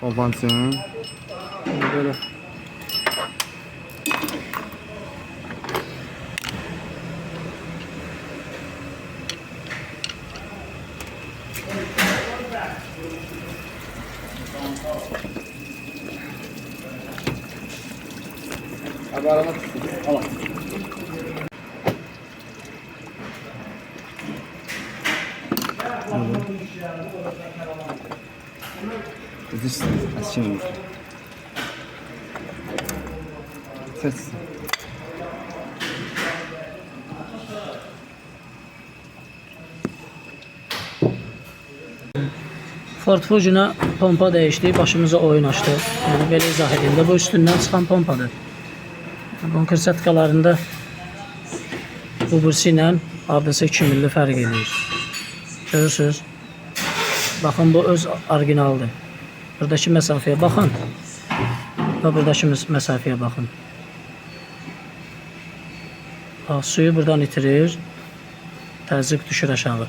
Avançando. Agora. Agora, vamos lá. This has changed. That's Ford Fusion-a pompa değişti, başımıza oyun açdı. Yani belə izah edildi. Bu üstündən çıxan pompadır. Bunker sətkalarında bu birisi ilə ABC 2 milli fərq edir. Görürsünüz? Baxın, bu öz orijinaldır. Buradakı məsafəyə baxın. Və buradakı məs- məsafəyə baxın. Bax, suyu buradan itirir. Təzyiq düşür aşağı.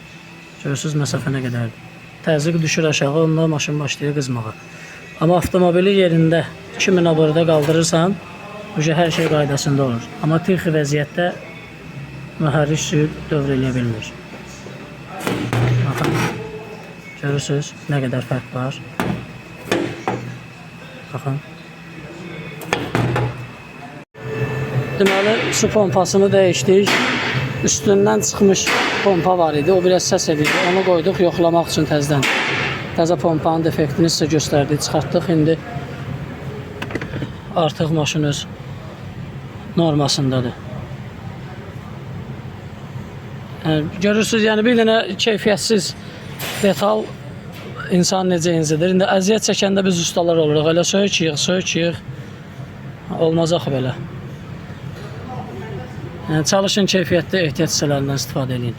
Görürsüz məsafə nə qədərdir. Təzyiq düşür aşağı, onda maşın başlayır qızmağa. Amma avtomobili yerində 2000 aborda qaldırırsan, Uca hər şey qaydasında olur. Amma tixi vəziyyətdə mühərrik suyu dövr eləyə bilmir. Baxın. Görürsüz nə qədər fərq var. Baxın. Deməli, su pompasını dəyişdik. Üstündən çıxmış pompa var idi. O biraz səs edirdi. Onu qoyduq yoxlamaq üçün təzədən. Təzə pompanın defektini sizə göstərdi. Çıxartdıq indi. Artıq maşın öz normasındadır. Yəni, görürsüz, yəni bir dənə keyfiyyətsiz detal insan necə incidir. İndi əziyyət çəkəndə biz ustalar oluruq. Elə söyküyük, söyküyük. Olmaz axı belə. Yəni çalışın keyfiyyətli ehtiyat hissələrindən istifadə edin.